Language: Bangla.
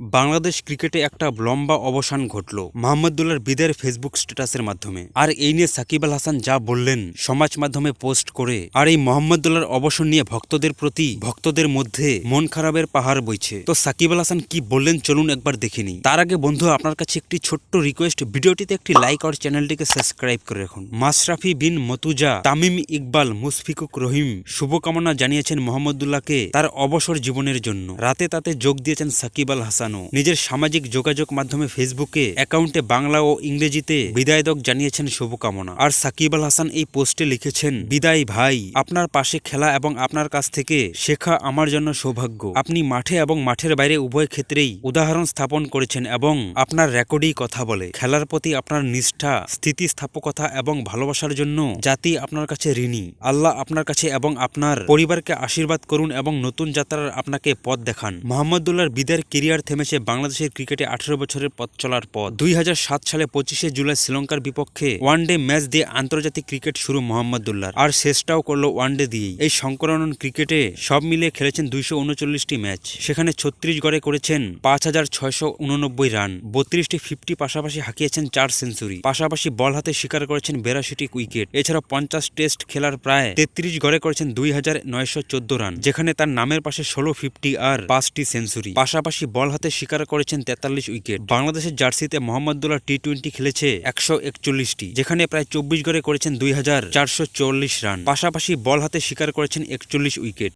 বাংলাদেশ ক্রিকেটে একটা লম্বা অবসান ঘটল মোহাম্মদুল্লাহর বিদের ফেসবুক স্ট্যাটাসের মাধ্যমে। আর এই নিয়ে সাকিব আল হাসান যা বললেন সমাজ মাধ্যমে পোস্ট করে, আর এই মোহাম্মদুল্লাহর অবসর নিয়ে ভক্তদের প্রতি ভক্তদের মধ্যে মন খারাপের পাহাড় বইছে। তো সাকিব আল হাসান কি বললেন চলুন একবার দেখে নিই। তার আগে বন্ধু, আপনার কাছে একটি ছোট্ট রিকোয়েস্ট ভিডিওটিতে একটি লাইক আর চ্যানেলটিকে সাবস্ক্রাইব করে রাখুন। মাশরাফি বিন মতুজা, তামিম ইকবাল, মুশফিকুক রহিম শুভকামনা জানিয়েছেন মোহাম্মদুল্লাহকে তার অবসর জীবনের জন্য। রাতে তাতে যোগ দিয়েছেন সাকিব আল হাসানও নিজের সামাজিক যোগাযোগ মাধ্যমে ফেসবুকে অ্যাকাউন্টে বাংলা ও ইংরেজিতে বিদায়দক জানিয়েছেন শুভকামনা। আর সাকিব আল হাসান এই পোস্টে লিখেছেন, বিদায় ভাই, আপনার পাশে খেলা এবং আপনার কাছ থেকে শেখা আমার জন্য সৌভাগ্য। আপনি মাঠে এবং মাঠের বাইরে উভয় ক্ষেত্রেই উদাহরণ স্থাপন করেছেন এবং আপনার রেকর্ডেই কথা বলে। খেলার প্রতি আপনার নিষ্ঠা, স্থিতিস্থাপকতা এবং ভালোবাসার জন্য জাতি আপনার কাছে ঋণী। আল্লাহ আপনার কাছে এবং আপনার পরিবারকে আশীর্বাদ করুন এবং নতুন যাত্রার আপনাকে পথ দেখান। মোহাম্মদুল্লাহর বিদায়ের কেরিয়ার থেমেছে বাংলাদেশের ক্রিকেটে আঠারো বছরের পথ চলার পথ। দুই সালে পঁচিশে জুলাই শ্রীলঙ্কার বিপক্ষে ওয়ানডে ম্যাচ দিয়ে আন্তর্জাতিক ক্রিকেট শুরু মোহাম্মদুল্লাহর। আর শেষটাও করল ওয়ানডে দিয়েই। এই সংকলন ক্রিকেটে সব মিলিয়ে খেলেছেন দুইশো উনচল্লিশটি ম্যাচ। সেখানে ছত্রিশ গড়ে করেছেন পাঁচ হাজার ছয়শো উননব্বই রান। বত্রিশটি ফিফটি পাশাপাশি হাঁকিয়েছেন চার সেঞ্চুরি। পাশাপাশি বল হাতে শিকার করেছেন বেরাশিটি উইকেট। এছাড়া পঞ্চাশ টেস্ট খেলার প্রায় তেত্রিশ গড়ে করেছেন দুই হাজার নয়শো চোদ্দ রান। যেখানে তার নামের পাশে ষোলো ফিফটি আর পাঁচটি সেঞ্চুরি। পাশাপাশি বল হাতে শিকার করেছেন তেতাল্লিশ উইকেট। বাংলাদেশের জার্সিতে মোহাম্মদুল্লাহ টি টোয়েন্টি খেলেছে একশো একচল্লিশটি, যেখানে প্রায় চব্বিশ গড়ে করেছেন দুই হাজার চারশো চল্লিশ রান। পাশাপাশি বল হাতে শিকার করেছেন একচল্লিশ উইকেট।